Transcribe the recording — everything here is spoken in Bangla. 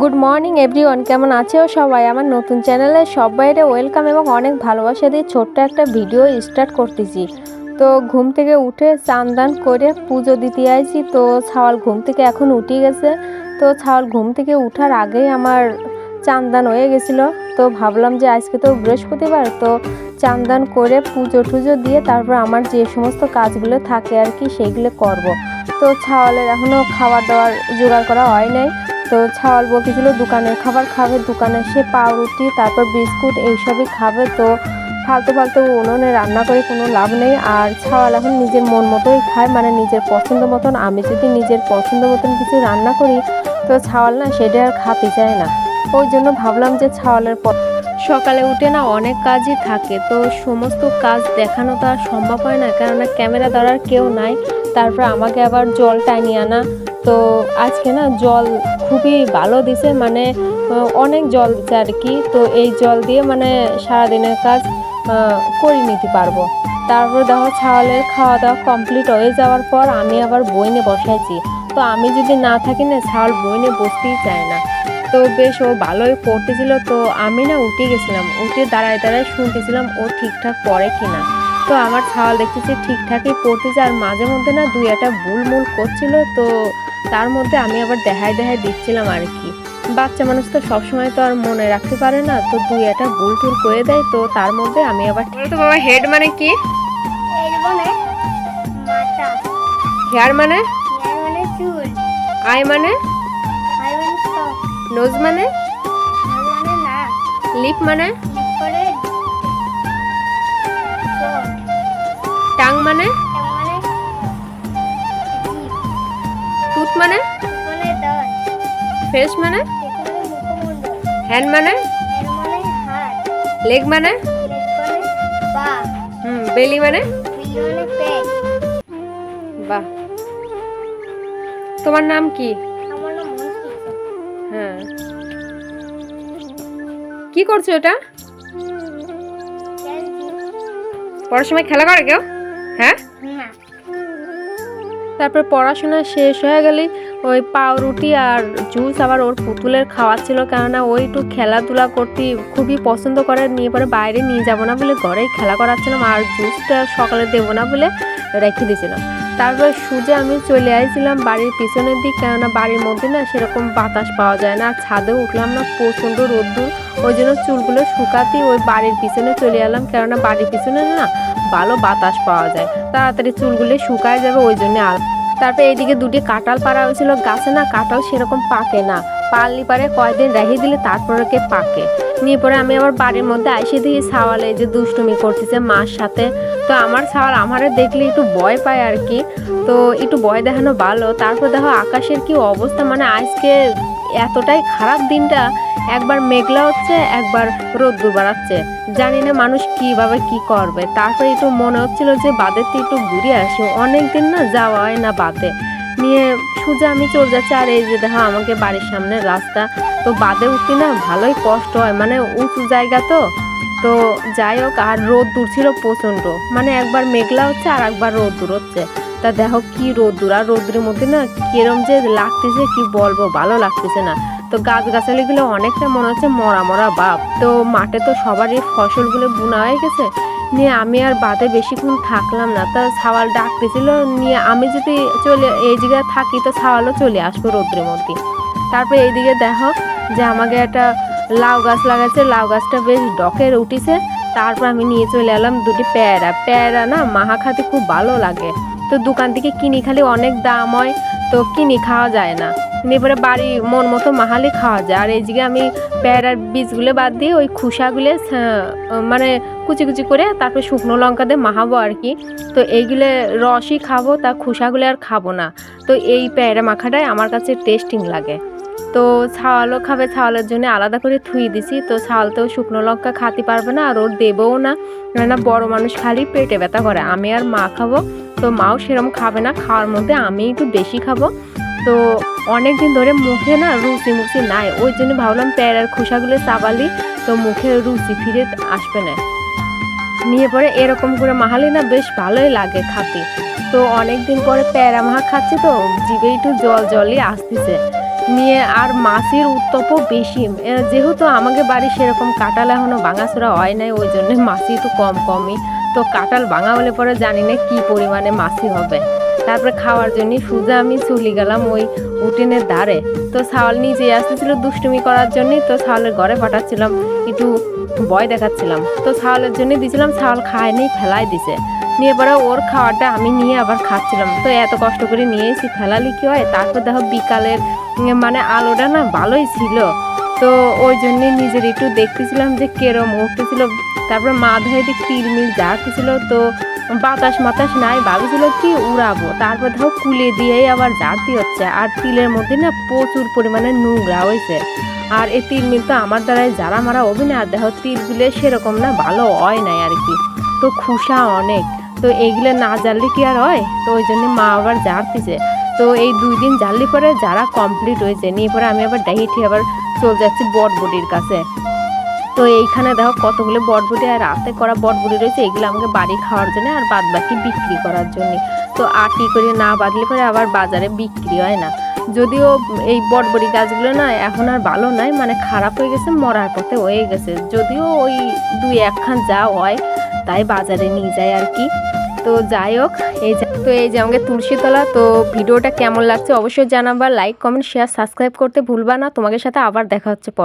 গুড মর্নিং এভরিওয়ান কেমন আছো সবাই? আমার নতুন চ্যানেলে সবাইরে ওয়েলকাম এবং অনেক ভালোবাসা দিয়ে ছোট্ট একটা ভিডিও স্টার্ট করতেছি। তো ঘুম থেকে উঠে চান করে পুজো দিতে আইছি। তো ছাওয়াল ঘুম থেকে এখন উঠে গেছে। তো ছাওয়াল ঘুম থেকে উঠার আগেই আমার চান দান হয়ে গেছিল। তো ভাবলাম যে আজকে তো বৃহস্পতিবার, তো চান দান করে পুজো টুজো দিয়ে তারপর আমার যে সমস্ত কাজগুলো থাকে আর কি সেইগুলো করব। তো ছাওয়ালের এখনও খাবার দাবার জোগাড় করা হয় নাই। তো ছাওয়াল বলতেছিল দোকানের খাবার খাবে দোকানে সে পাউরুটি, তারপর বিস্কুট এইসবই খাবে। তো ফালতু ফালতু উনুনে রান্না করে কোনো লাভ নেই। আর ছাওয়াল এখন নিজের মন মতোই খায় মানে নিজের পছন্দ মতন। আমি যদি নিজের পছন্দ মতন কিছু রান্না করি, তো ছাওয়াল না সেটা আর খাতে চায় না। ওই জন্য ভাবলাম যে ছাওয়ালের সকালে উঠে না অনেক কাজই থাকে। তো সমস্ত কাজ দেখানো তো আর সম্ভব হয় না, কেননা ক্যামেরা ধরার কেউ নাই। তারপর আমাকে আবার জল টানিয়ে আনা। তো আজকে না জল খুবই ভালো দিছে মানে অনেক জল দিচ্ছে আর কি। তো এই জল দিয়ে মানে সারাদিনের কাজ করে নিতে পারব। তারপর দেখো ছাওয়ালের খাওয়া দাওয়া কমপ্লিট হয়ে যাওয়ার পর আমি আবার বইনে বসাইছি। তো আমি যদি না থাকি না, ছাওয়াল বইনে বসতেই চায় না। তো বেশ, ও ভালোই পড়তেছিল। তো আমি না উঠে গেছিলাম। উঠে দাঁড়ায় দাঁড়ায় শুনতেছিলাম ও ঠিকঠাক পড়ে কিনা। তো আমার ছাওয়াল দেখতেছি ঠিকঠাকই পড়তেছে। আর মাঝে মধ্যে না দুই একটা ভুল মুল করছিল। তো তার মধ্যে আমি আবার দেখায় দেখায় দিচ্ছিলাম আর কি। বাচ্চা মানুষ তো সবসময় তো আর মনে রাখতে পারে না তো দুই একটা ভুল টুল করে দেয় তো তার মধ্যে আমি আবার তো বাবা হেড মানে কি? মানে মাথা। হেয়ার মানে? মানে চুল। আই মানে? মানে নোজ মানে? মানে? লিপ মানে টাং মানে? ফেস মানে? হ্যান্ড মানে? মানে লেগ মানে? মানে হুম বেলি মানে? বিল মানে বাহ। তোমার নাম কি? হ্যাঁ। কি করছ এটা? পড়ার সময় খেলা করে কেউ? তারপর পড়াশোনা শেষ হয়ে গেলে ওই পাউরুটি আর জুস আবার ওর পুতুলের খাওয়া ছিল। কেননা ওই একটু খেলাধুলা করতে খুবই পছন্দ করে, নিয়ে পরে বাইরে নিয়ে যাব না বলে ঘরেই খেলা করাচ্ছিলাম আর জুসটা সকালে দেবো না বলে রেখে দিয়েছিলাম। তারপর সুজে আমি চলে আসছিলাম বাড়ির পিছনের দিক, কেননা বাড়ির মধ্যে না সেরকম বাতাস পাওয়া যায় না। ছাদে উঠলাম না, প্রচণ্ড রোদ্দুর, ওই জন্য চুলগুলো শুকাতে ওই বাড়ির পিছনে চলে এলাম। কেননা বাড়ির পিছনে না ভালো বাতাস পাওয়া যায়। তাড়াতাড়ি চুলগুলো শুকায় যাবে, ওই জন্য আর তারপরে এইদিকে দুটি কাঁঠাল পাড়া হয়েছিল, গাছে না কাঁঠাল সেরকম পাকে না। পারলি পারে কয়দিন রেখে দিলে তারপরে কে পাকে। নিয়ে পরে আমি আবার বাড়ির মধ্যে আইসে দিয়ে সাওয়ালে যে দুষ্টুমি করতেছে মার সাথে। তো আমার সাওয়াল আমারে দেখলে একটু ভয় পায় আর কি। তো একটু ভয় দেখানো ভালো। তারপর দেখো আকাশের কি অবস্থা মানে আজকে এতটাই খারাপ দিনটা। একবার মেঘলা হচ্ছে, একবার রোদ্দুর বাড়াচ্ছে। জানি না মানুষ কীভাবে কি করবে। তারপরে একটু মনে হচ্ছিল যে বাদেতে একটু ঘুরে আসি। অনেক দিন না যাওয়া হয় না বাদে নিয়ে সোজা আমি চলে যাচ্ছি। আর এই যে দেখো, আমাকে বাড়ির সামনে রাস্তা। তো বাদে উঠতে না ভালোই কষ্ট হয়। মানে উঁচু জায়গা তো। তো যাই হোক, আর রোদ দূর ছিল প্রচণ্ড। মানে একবার মেঘলা হচ্ছে আর একবার রোদ দূর হচ্ছে। তা দেখো কি রোদ্দুর। আর রোদ্রের মধ্যে না কিরম যে লাগতেছে, কি বলব? ভালো লাগতেছে না। তো গাছ গাছালিগুলো অনেকটা মনে হচ্ছে মরা মরা বাপ। তো মাঠে তো সবারই ফসলগুলো বোনা হয়ে গেছে। নিয়ে আমি আর বাদে বেশিক্ষণ থাকলাম না। তা ছাওয়াল ডাকতেছিল, নিয়ে আমি যদি চলে, এই জায়গায় থাকি, তো ছাওয়ালও চলে আসব রোদ্রের মধ্যে। তারপরে এইদিকে দেখো যে আমাকে একটা লাউ গাছ লাগাচ্ছে লাউ গাছটা বেশ ডকের উঠিছে। তারপর আমি নিয়ে চলে এলাম দুটি পেয়ারা। পেয়ারা না মাহা খাতে খুব ভালো লাগে। তো দোকান থেকে কিনি খালি অনেক দাম হয়, তো কিনি খাওয়া যায় না। এবারে বাড়ি মন মতো মাহালি খাওয়া যায়। আর এইদিকে আমি পেয়ারার বীজগুলো বাদ দিয়ে ওই খোসাগুলো মানে কুচি কুচি করে তারপর শুকনো লঙ্কা দিয়ে মাহাবো আর কি। তো এইগুলো রসই খাব, তা খোসাগুলো আর খাব না। তো এই পেয়ারা মাখাটাই আমার কাছে টেস্টিং লাগে। তো ছাওয়ালও খাবে ছাওয়ালের জন্য আলাদা করে থুই দিছি। তো ছাওয়াল তো শুকনো লঙ্কা খাতে পারবে না, আর ওর দেবও না। না বড় মানুষ খালি পেটে ব্যথা করে। আমি আর মা খাব, তো মাও সেরকম খাবে না। খাওয়ার মধ্যে আমি একটু বেশি খাব। তো অনেক দিন ধরে মুখে না রুচি মুচি নাই। ওই জন্য ভাবলাম প্যারার খোসাগুলো চাবালি, তো মুখে রুচি ফিরে আসবে না। নিয়ে পরে এরকম করে মাহালি না, বেশ ভালোই লাগে খাতে। তো অনেক দিন পরে প্যারা মাহা খাচ্ছি তো, জিভে একটু জল জলই আসতেছে। নিয়ে আর মাছের উত্তপও বেশি। যেহেতু আমাকে বাড়ি সেরকম কাঁটাল এখনও ভাঙাচোরা হয় নাই, ওই জন্য মাছি একটু কম কমই। তো কাঁটাল ভাঙা হলে পরে জানি না কী পরিমাণে মাছি হবে। তারপরে খাওয়ার জন্য সোজা আমি চলে গেলাম ওই উঠোনের দ্বারে তো ছাওয়াল নিচে আসতেছিল দুষ্টুমি করার জন্যই তো ছাওয়ালের ঘরে পাঠাচ্ছিলাম, একটু ভয় দেখাচ্ছিলাম। তো ছাওয়ালের জন্য দিয়েছিলাম ছাওয়াল খায়নি ফেলাই দিছে। নিয়ে পরে ওর খাওয়াটা আমি নিয়ে আবার খাচ্ছিলাম। তো এত কষ্ট করে নিয়ে এসে ফেলালি কি হয়? তারপর দেখো বিকালের মানে আলোটা না ভালোই ছিল। তো ওই জন্যে নিজের একটু দেখতেছিলাম যে কেরম উঠতেছিল। তারপরে মাথায় দিক তিল মিল যাচ্ছিল তো বাতাস মাতাস নাই ভাবছিল কি উড়াবো? তারপর ধরো কুলে দিয়েই আবার জারতি হচ্ছে, আর তিলের মধ্যে না প্রচুর পরিমাণে নোংরা হয়েছে। আর এই তিল মিল তো আমার দ্বারাই যারা মারা অভিনয় দেখো, তিলগুলো সেরকম না ভালো হয় নাই আর কি। তো খুশা অনেক। তো এইগুলো না জানলে কি আর হয়? তো ওই জন্য মা আবার জারতিছে তো এই দুই দিন জানলে পরে যারা কমপ্লিট হয়েছে, নিয়ে পরে আমি আবার ডাইটি আবার চলে যাচ্ছি বটবডির কাছে। তো এইখানে দেখো কতগুলো বটবুটি আর রাতে করা বটবুটি রয়েছে, এগুলো আমাকে বাড়ি খাওয়ার জন্য আর বাদ বাকি বিক্রি করার জন্য। তো আটি করে না বাঁধলে পরে আবার বাজারে বিক্রি হয় না। যদিও এই বটবড়ি গাছগুলো না এখন আর ভালো নয় মানে খারাপ হয়ে গেছে, মরার পথে হয়ে গেছে। যদিও ওই দুই একখান যা হয়, তাই বাজারে নিয়ে যায় আর কি। তো যাই হোক, এই তো এই যে আমাকে তুলসীতলা, তো ভিডিওটা কেমন লাগছে অবশ্যই জানাবা লাইক কমেন্ট শেয়ার সাবস্ক্রাইব করতে ভুলবা না। তোমাদের সাথে আবার দেখা হচ্ছে পর